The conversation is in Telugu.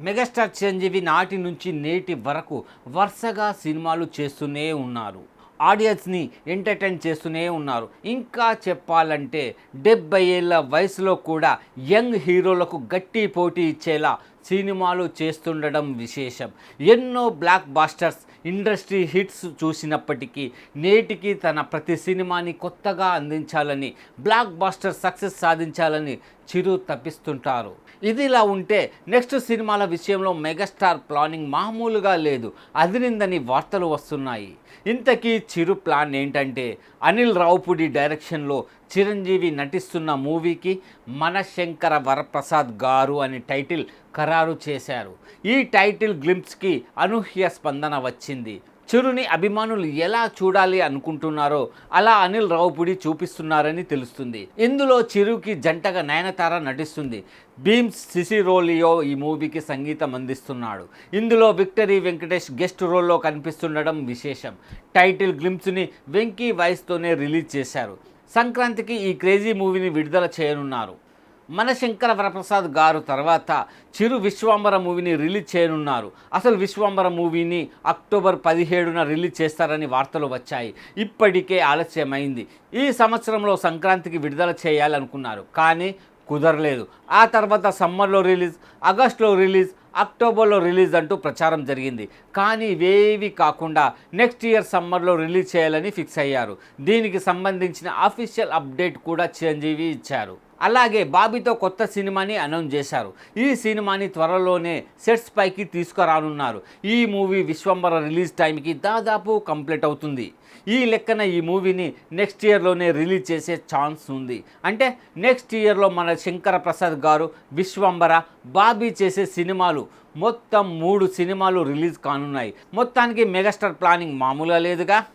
మెగాస్టార్ చిరంజీవి నాటి నుంచి నేటి వరకు వరుసగా సినిమాలు చేస్తూనే ఉన్నారు. ఆడియన్స్ని ఎంటర్టైన్ చేస్తూనే ఉన్నారు. ఇంకా చెప్పాలంటే డెబ్బై ఏళ్ళ వయసులో కూడా యంగ్ హీరోలకు గట్టి పోటీ ఇచ్చేలా సినిమాలు చేస్తుండడం విశేషం. ఎన్నో బ్లాక్ బాస్టర్స్ ఇండస్ట్రీ హిట్స్ చూసినప్పటికీ నేటికి తన ప్రతి సినిమాని కొత్తగా అందించాలని బ్లాక్ బాస్టర్ సక్సెస్ సాధించాలని చిరు తప్పిస్తుంటారు ఇది ఇలా ఉంటే నెక్స్ట్ సినిమాల విషయంలో మెగాస్టార్ ప్లానింగ్ మామూలుగా లేదు. అదిరిందని వార్తలు వస్తున్నాయి. ఇంతకీ చిరు ప్లాన్ ఏంటంటే అనిల్ రావుపుడి డైరెక్షన్లో చిరంజీవి నటిస్తున్న మూవీకి మనశంకర వరప్రసాద్ గారు అని టైటిల్ ఖరారు చేశారు. ఈ టైటిల్ గ్లింప్స్కి అనూహ్య స్పందన వచ్చింది. చిరుని అభిమానులు ఎలా చూడాలి అనుకుంటున్నారో అలా అనిల్ రావుపుడి చూపిస్తున్నారని తెలుస్తుంది. ఇందులో చిరుకి జంటగా నయనతార నటిస్తుంది. భీమ్స్ సిసిరోలియో ఈ మూవీకి సంగీతం అందిస్తున్నాడు. ఇందులో విక్టరీ వెంకటేష్ గెస్ట్ రోల్లో కనిపిస్తుండడం విశేషం. టైటిల్ గ్లింప్స్ని వెంకీ వాయిస్తోనే రిలీజ్ చేశారు. సంక్రాంతికి ఈ క్రేజీ మూవీని విడుదల చేయనున్నారు. మన శంకర వరప్రసాద్ గారు తర్వాత చిరు విశ్వాంబర మూవీని రిలీజ్ చేయనున్నారు. అసలు విశ్వాంబర మూవీని అక్టోబర్ పదిహేడున రిలీజ్ చేస్తారని వార్తలు వచ్చాయి. ఇప్పటికే ఆలస్యమైంది. ఈ సంవత్సరంలో సంక్రాంతికి విడుదల చేయాలనుకున్నారు. కానీ కుదరలేదు. ఆ తర్వాత సమ్మర్లో రిలీజ్ ఆగస్టులో రిలీజ్ అక్టోబర్లో రిలీజ్ అంటూ ప్రచారం జరిగింది. కానీ ఇవేవి కాకుండా నెక్స్ట్ ఇయర్ సమ్మర్లో రిలీజ్ చేయాలని ఫిక్స్ అయ్యారు. దీనికి సంబంధించిన అఫీషియల్ అప్డేట్ కూడా చిరంజీవి ఇచ్చారు. అలాగే బాబీతో కొత్త సినిమాని అనౌన్స్ చేశారు. ఈ సినిమాని త్వరలోనే సెట్స్ పైకి తీసుకురానున్నారు. ఈ మూవీ విశ్వంబర రిలీజ్ టైంకి దాదాపు కంప్లీట్ అవుతుంది. ఈ లెక్కన ఈ మూవీని నెక్స్ట్ ఇయర్లోనే రిలీజ్ చేసే ఛాన్స్ ఉంది. అంటే నెక్స్ట్ ఇయర్లో మన శంకర ప్రసాద్ గారు విశ్వంబర బాబీ చేసే సినిమాలు మొత్తం మూడు సినిమాలు రిలీజ్ కానున్నాయి. మొత్తానికి మెగాస్టార్ ప్లానింగ్ మామూలుగా లేదుగా.